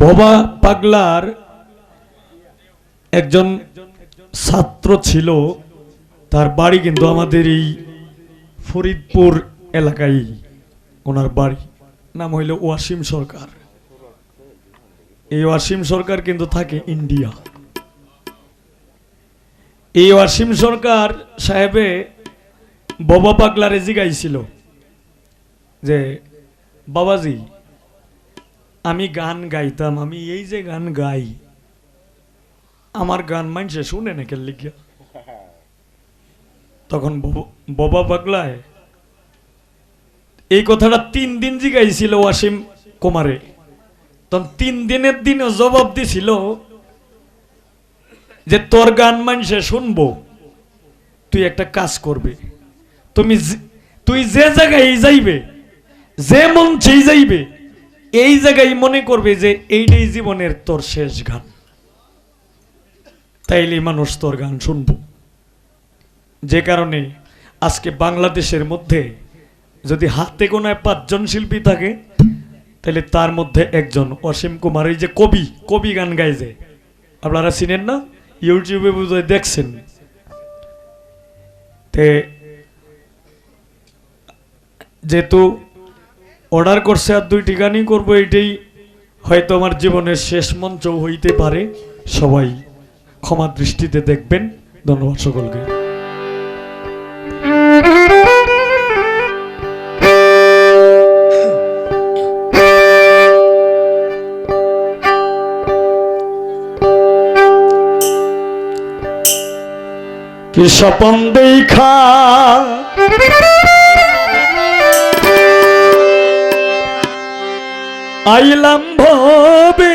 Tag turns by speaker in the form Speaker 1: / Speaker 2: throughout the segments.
Speaker 1: ভবা পাগলার একজন ছাত্র ছিল, তার বাড়ি কিন্তু আমাদের এই ফরিদপুর এলাকায়। ওনার বাড়ি নাম হইল ওয়াসিম সরকার। এই ওয়াসিম সরকার কিন্তু থাকে ইন্ডিয়া। এই ওয়াসিম সরকার সাহেবে বাবা পাগলারে জিগাইছিল যে, বাবাজি আমি গান গাইতাম, আমি এই যে গান গাই, আমার গান মানছে শুনে না কেন লিখিয়া তখন বব- পাগলায়, এই কথাটা তিন দিন জিগাইছিল ওয়াসিম কুমারে, তখন তিন দিনের দিনও জবাব দিছিল যে তোর গান মানুষে শুনব, তুই একটা কাজ করবে। তুমি তুই যে জায়গায় যাইবে, যে মঞ্চেই যাইবে এই জায়গায় মনে করবে যে এইটাই জীবনের তোর শেষ গান। তাইলে মানুষ তোর গান শুনব। যে কারণে আজকে বাংলাদেশের মধ্যে যদি হাতে গোনায় পাঁচজন শিল্পী থাকে তাহলে তার মধ্যে একজন অসীম কুমার, এই যে কবি কবি গান গাই যে আপনারা চিনেন না? ইউটিউবে বোধহয় দেখছেন। তে যেহেতু অর্ডার করছে আর দুইটি গানই করব, এটাই হয়তো আমার জীবনের শেষ মঞ্চ হইতে পারে। সবাই ক্ষমা দৃষ্টিতে দেখবেন। ধন্যবাদ সকলকে। কি স্বপন দেখা আইলাম ভবে।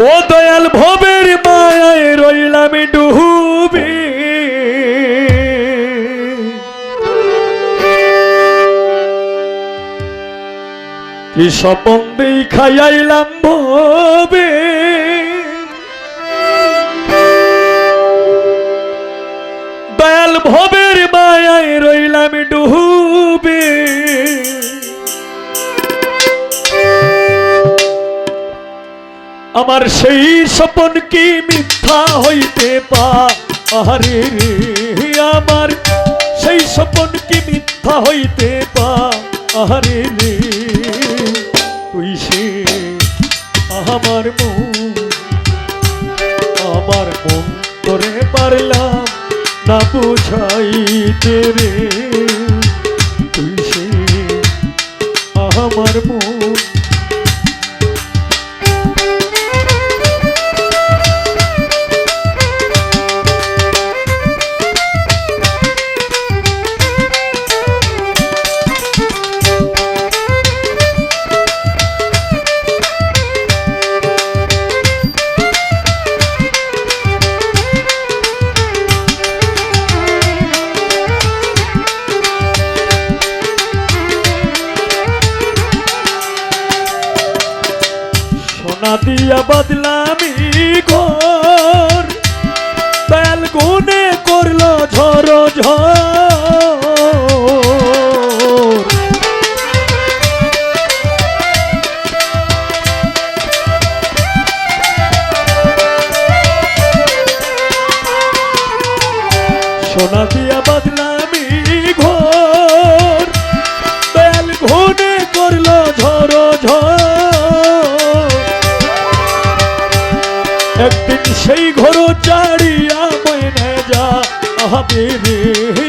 Speaker 1: ও দয়াল ভবের মায়ায় রইলাম ডুবে। কি স্বপন দেখাই আইলাম ভবে। দয়াল ভবের আমার সেই স্বপন কি মিথ্যা হইতে পারে আমার সেই স্বপন কি মিথ্যা হইতে পারে রে, তুই সে আমার মন আমার মন করে পারলাম না বুঝাইতে রে। সোনা দিয়া বদলামি ঘর। বেল গুনে করল ঝড় ঝড়। সেই ঘর চাড়িয়া মনে যা হবে রে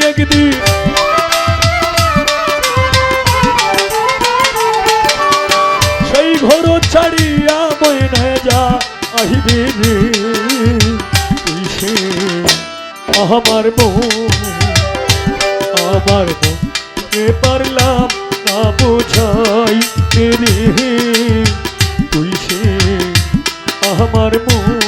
Speaker 1: একদিন। সেই ঘর ছাড়িয়া মনে যা আহিবে আমার মন আমার মন কে পারলাম না বোঝাই তুই সে আমার মন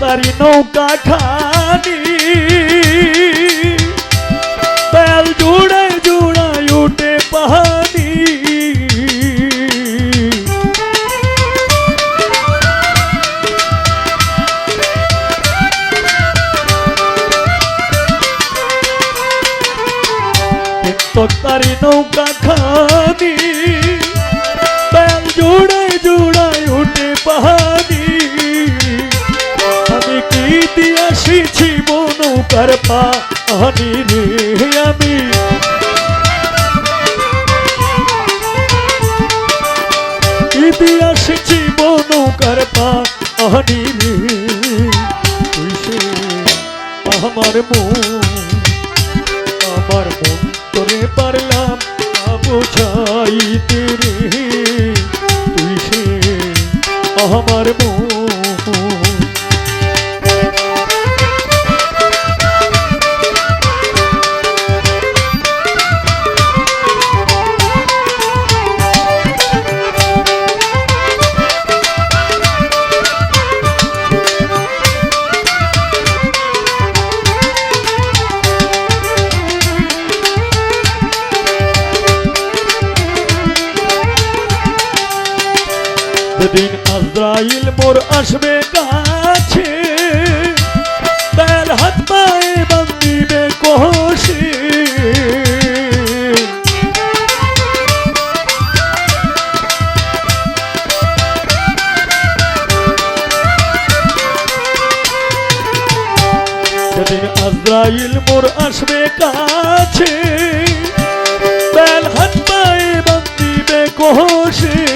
Speaker 1: তারি নৌকা খানি বেল জুড়ায় জুড়ায় উঠে পানি তারি নৌকা নৌকার পানি রে আমি কি দিয়াশিছি নৌকার পানি রে আমার মন আমার মন তোরে পারলাম বোঝাইতে রে। তুই সে আমার মন যেদিন আজরাইল মোর আসবে কাছে। তার হাত পায়ে বান্দিবে কষে আজরাইল মোর আসবে কাছে। বেল হাত পায়ে বান্দিবে কষে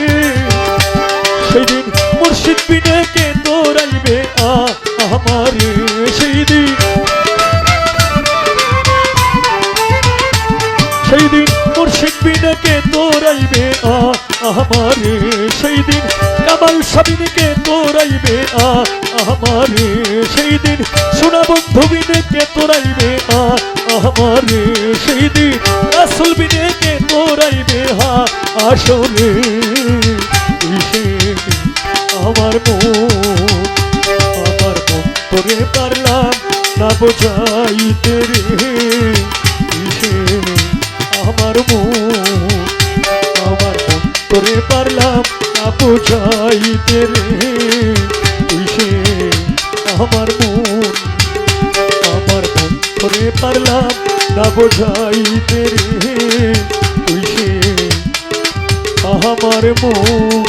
Speaker 1: আমার সেই দিন কামাল সাবিনকে তোরাইবে। আমার সেই দিন সোনা বন্ধু বিনেকে তোরাইবে। আমার সেই দিন রাসুল বিনেকে তোরাইবে। হা, আসলে আমার মন আমার মন তোরে পারলাম না বোঝাইতে রে। আমার মন আমার মন করে পারলাম না বোঝাইতে রে। আমার মন